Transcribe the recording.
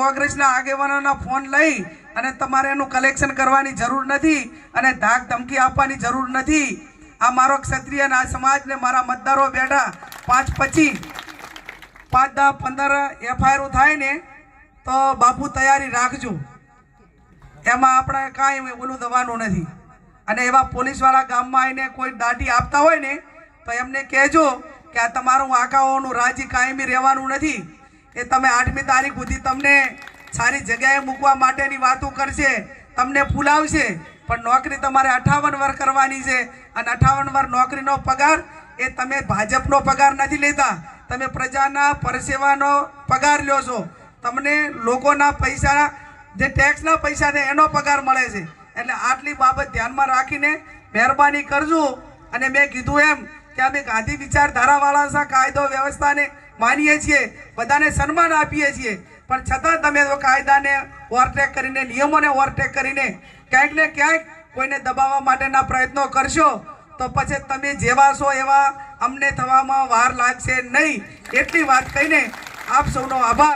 કોંગ્રેસના આગેવાનોના ફોન લઈ અને તમારે એનું કલેક્શન કરવાની જરૂર નથી અને ધાક ધમકી આપવાની જરૂર નથી. આ મારો ક્ષત્રિય આ સમાજને મારા મતદારો બેઠા પાંચ પચીસ, પાંચ દસ, પંદર એફઆઈઆર થાય ને તો બાપુ તૈયારી રાખજો. એમાં આપણે કાંઈ ઓલું દવાનું નથી. અને એવા પોલીસવાળા ગામમાં આવીને કોઈ દાઢી આપતા હોય ને તો એમને કહેજો કે આ તમારું આંકાઓનું રાજી કાયમી રહેવાનું નથી. એ તમે આઠમી તારીખ સુધી તમને સારી જગ્યાએ મૂકવા માટેની વાતો કરશે, તમને ફૂલાવશે પણ નોકરી તમારે અઠાવન વર કરવાની છે. અને અઠાવન વર નોકરીનો પગાર એ તમે ભાજપનો પગાર નથી લેતા. તમે પ્રજાના પરસેવાનો પગાર લ્યો છો. તમને લોકોના પૈસા, જે ટેક્સના પૈસા છે એનો પગાર મળે છે. એટલે આટલી બાબત ધ્યાનમાં રાખીને મહેરબાની કરજો. અને મેં કીધું એમ કે અમે ગાંધી વિચારધારાવાળા કાયદો વ્યવસ્થાને માનીએ છીએ, બધાને સન્માન આપીએ છીએ. પણ છતાં તમે તો કાયદાને ઓવરટેક કરીને, નિયમોને ઓવરટેક કરીને ક્યાંક ને ક્યાંક કોઈને દબાવવા માટેના પ્રયત્નો કરશો, તો પછી તમે જેવા છો એવા અમને થવામાં વાર લાગશે નહીં. એટલી વાત કહીને આપ સૌનો આભાર.